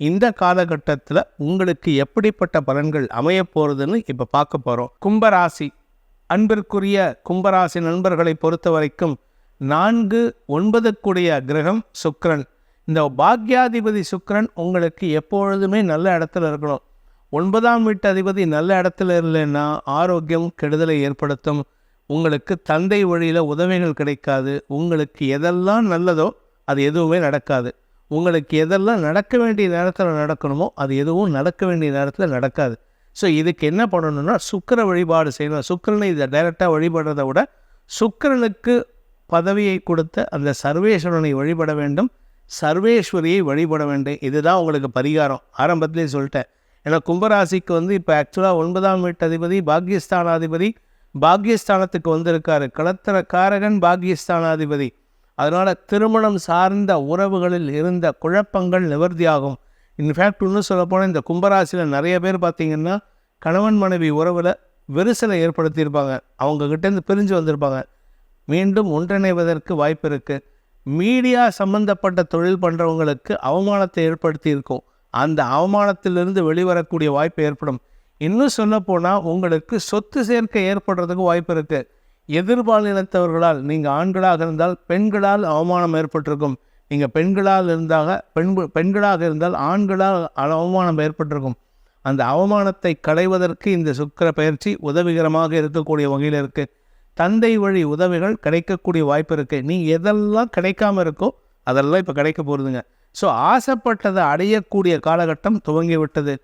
இந்த காலகட்டத்தில் உங்களுக்கு எப்படிப்பட்ட பலன்கள் அமைய போகிறதுன்னு இப்போ பார்க்க போகிறோம் கும்பராசி அன்பிற்குரிய கும்பராசி நண்பர்களை பொறுத்த வரைக்கும் நான்கு ஒன்பதுக்குடைய கிரகம் சுக்கிரன். இந்த பாக்யாதிபதி சுக்கிரன் உங்களுக்கு எப்பொழுதுமே நல்ல இடத்துல இருக்கணும். ஒன்பதாம் வீட்டு அதிபதி நல்ல இடத்துல இல்லைன்னா ஆரோக்கியம் கெடுதலை ஏற்படுத்தும். உங்களுக்கு தந்தை வழியில் உதவிகள் கிடைக்காது. உங்களுக்கு எதெல்லாம் நல்லதோ அது எதுவுமே நடக்காது. உங்களுக்கு எதெல்லாம் நடக்க வேண்டிய நேரத்தில் நடக்கணுமோ அது எதுவும் நடக்க வேண்டிய நேரத்தில் நடக்காது. ஸோ இதுக்கு என்ன பண்ணணும்னா சுக்கிர வழிபாடு செய்யணும். சுக்கிரனை இதை டைரெக்டாக வழிபடுறதை விட சுக்கரனுக்கு பதவியை கொடுத்த அந்த சர்வேஸ்வரனை வழிபட வேண்டும். சர்வேஸ்வரியை வழிபட வேண்டும். இதுதான் உங்களுக்கு பரிகாரம். ஆரம்பத்திலே சொல்லிட்டேன். ஏன்னா கும்பராசிக்கு வந்து இப்போ ஆக்சுவலாக ஒன்பதாம் வீட்டு அதிபதி பாக்யஸ்தானாதிபதி பாக்யஸ்தானத்துக்கு வந்திருக்காரு. களத்திர காரகன் அதனால் திருமணம் சார்ந்த உறவுகளில் இருந்த குழப்பங்கள் நிவர்த்தியாகும். இன்ஃபேக்ட் இன்னும் சொல்லப்போனால் இந்த கும்பராசியில் நிறைய பேர் பார்த்திங்கன்னா கணவன் மனைவி உறவில் விரிசலை ஏற்படுத்தியிருப்பாங்க. அவங்கக்கிட்டேருந்து பிரிஞ்சு வந்திருப்பாங்க. மீண்டும் ஒன்றிணைவதற்கு வாய்ப்பு இருக்குது மீடியா சம்பந்தப்பட்ட தொழில் பண்ணுறவங்களுக்கு அவமானத்தை ஏற்படுத்தி இருக்கும் அந்த அவமானத்திலிருந்து வெளிவரக்கூடிய வாய்ப்பு ஏற்படும். இன்னும் சொல்லப்போனால் உங்களுக்கு சொத்து சேர்க்கை ஏற்படுறதுக்கு வாய்ப்பு இருக்குது எதிர்பாலினத்தவர்களால் நீங்கள் ஆண்களாக இருந்தால் பெண்களால் அவமானம் ஏற்பட்டிருக்கும். நீங்கள் பெண்களால் இருந்தாக பெண் பெண்களாக இருந்தால் ஆண்களால் அவமானம் ஏற்பட்டிருக்கும். அந்த அவமானத்தை களைவதற்கு இந்த சுக்கிர பயிற்சி உதவிகரமாக இருக்கக்கூடிய வகையில் இருக்குது தந்தை வழி உதவிகள் கிடைக்கக்கூடிய வாய்ப்பு இருக்குது நீ எதெல்லாம் கிடைக்காம இருக்கோ அதெல்லாம் இப்போ கிடைக்க போகிறதுங்க ஸோ ஆசைப்பட்டதை அடையக்கூடிய காலகட்டம் துவங்கிவிட்டது.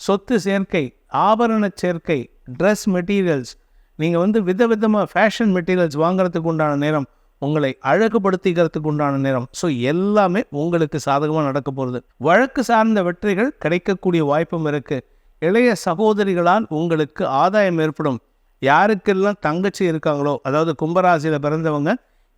சொத்து சேர்க்கை ஆபரண சேர்க்கை ட்ரெஸ் மெட்டீரியல்ஸ் நீங்கள் வந்து விதவிதமாக ஃபேஷன் மெட்டீரியல்ஸ் வாங்குறதுக்கு உண்டான நேரம் உங்களை அழகுபடுத்திக்கிறதுக்கு உண்டான நேரம். ஸோ எல்லாமே உங்களுக்கு சாதகமாக நடக்க போகிறது வழக்கு சார்ந்த வெற்றிகள் கிடைக்கக்கூடிய வாய்ப்பும் இருக்குது இளைய சகோதரிகளால் உங்களுக்கு ஆதாயம் ஏற்படும். யாருக்கெல்லாம் தங்கச்சி இருக்காங்களோ அதாவது கும்பராசியில் பிறந்தவங்க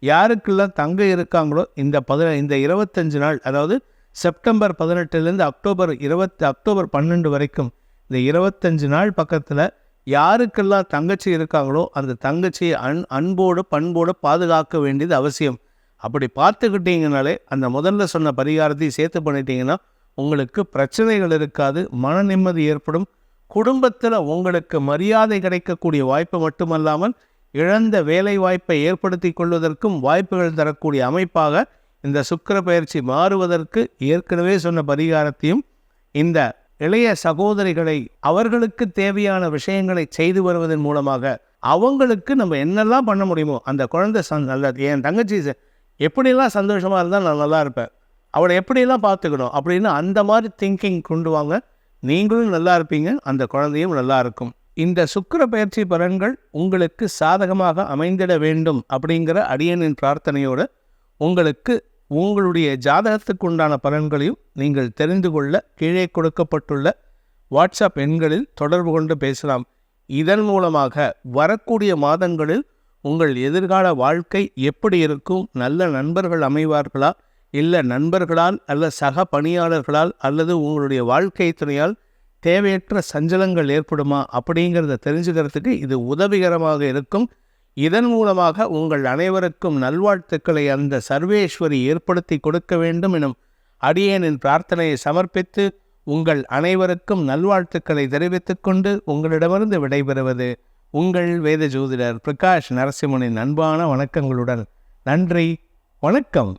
யாருக்கெல்லாம் தங்க இருக்காங்களோ இந்த பதின இந்த இருபத்தஞ்சு நாள் அதாவது செப்டம்பர் பதினெட்டுலேருந்து அக்டோபர் இருபத்தி அக்டோபர் பன்னெண்டு வரைக்கும் இந்த இருபத்தஞ்சு நாள் பக்கத்தில் யாருக்கெல்லாம் தங்கச்சி இருக்காங்களோ அந்த தங்கச்சியை அன் அன்போடு பண்போடு பாதுகாக்க வேண்டியது அவசியம். அப்படி பார்த்துக்கிட்டீங்கனாலே அந்த முதல்ல சொன்ன பரிகாரத்தையும் சேர்த்து பண்ணிட்டீங்கன்னா உங்களுக்கு பிரச்சனைகள் இருக்காது மன நிம்மதி ஏற்படும். குடும்பத்தில் உங்களுக்கு மரியாதை கிடைக்கக்கூடிய வாய்ப்பு மட்டுமல்லாமல் இழந்த வேலை வாய்ப்பை ஏற்படுத்தி கொள்வதற்கும் வாய்ப்புகள் தரக்கூடிய அமைப்பாக இந்த சுக்கிர பயிற்சி மாறுவதற்கு ஏற்கனவே சொன்ன பரிகாரத்தையும் இந்த இளைய சகோதரிகளை அவர்களுக்கு தேவையான விஷயங்களை செய்து வருவதன் மூலமாக அவங்களுக்கு நம்ம என்னெல்லாம் பண்ண முடியுமோ அந்த குழந்தை சந் நல்ல என் தங்கச்சி எப்படிலாம் சந்தோஷமாக இருந்தால் நான் நல்லா இருப்பேன். அவளை எப்படியெல்லாம் பார்த்துக்கணும் அப்படின்னு அந்த மாதிரி திங்கிங் கொண்டு வாங்க. நீங்களும் நல்லா இருப்பீங்க அந்த குழந்தையும் நல்லா இருக்கும். இந்த சுக்கிர பயிற்சி பலன்கள் உங்களுக்கு சாதகமாக அமைந்திட வேண்டும் அப்படிங்கிற அடியனின் பிரார்த்தனையோடு உங்களுக்கு உங்களுடைய ஜாதகத்துக்கு உண்டான பலன்களையும் நீங்கள் தெரிந்து கொள்ள கீழே கொடுக்கப்பட்டுள்ள வாட்ஸ்அப் எண்களில் தொடர்பு கொண்டு பேசலாம். இதன் மூலமாக வரக்கூடிய மாதங்களில் உங்கள் எதிர்கால வாழ்க்கை எப்படி இருக்கும்? நல்ல நண்பர்கள் அமைவார்களா? இல்லை நண்பர்களால் அல்ல சக பணியாளர்களால் அல்லது உங்களுடைய வாழ்க்கை துணையால் தேவையற்ற சஞ்சலங்கள் ஏற்படுமா? அப்படிங்கிறத தெரிஞ்சுக்கிறதுக்கு இது உதவிகரமாக இருக்கும். இதன் மூலமாக உங்கள் அனைவருக்கும் நல்வாழ்த்துக்களை அந்த சர்வேஸ்வரி ஏற்படுத்தி கொடுக்க வேண்டும் எனும் அடியேனின் பிரார்த்தனையை சமர்ப்பித்து உங்கள் அனைவருக்கும் நல்வாழ்த்துக்களை தெரிவித்துக் கொண்டு உங்களிடமிருந்து விடைபெறுவது உங்கள் வேத ஜோதிடர் பிரகாஷ் நரசிம்மனின் அன்பான வணக்கங்களுடன். நன்றி. வணக்கம்.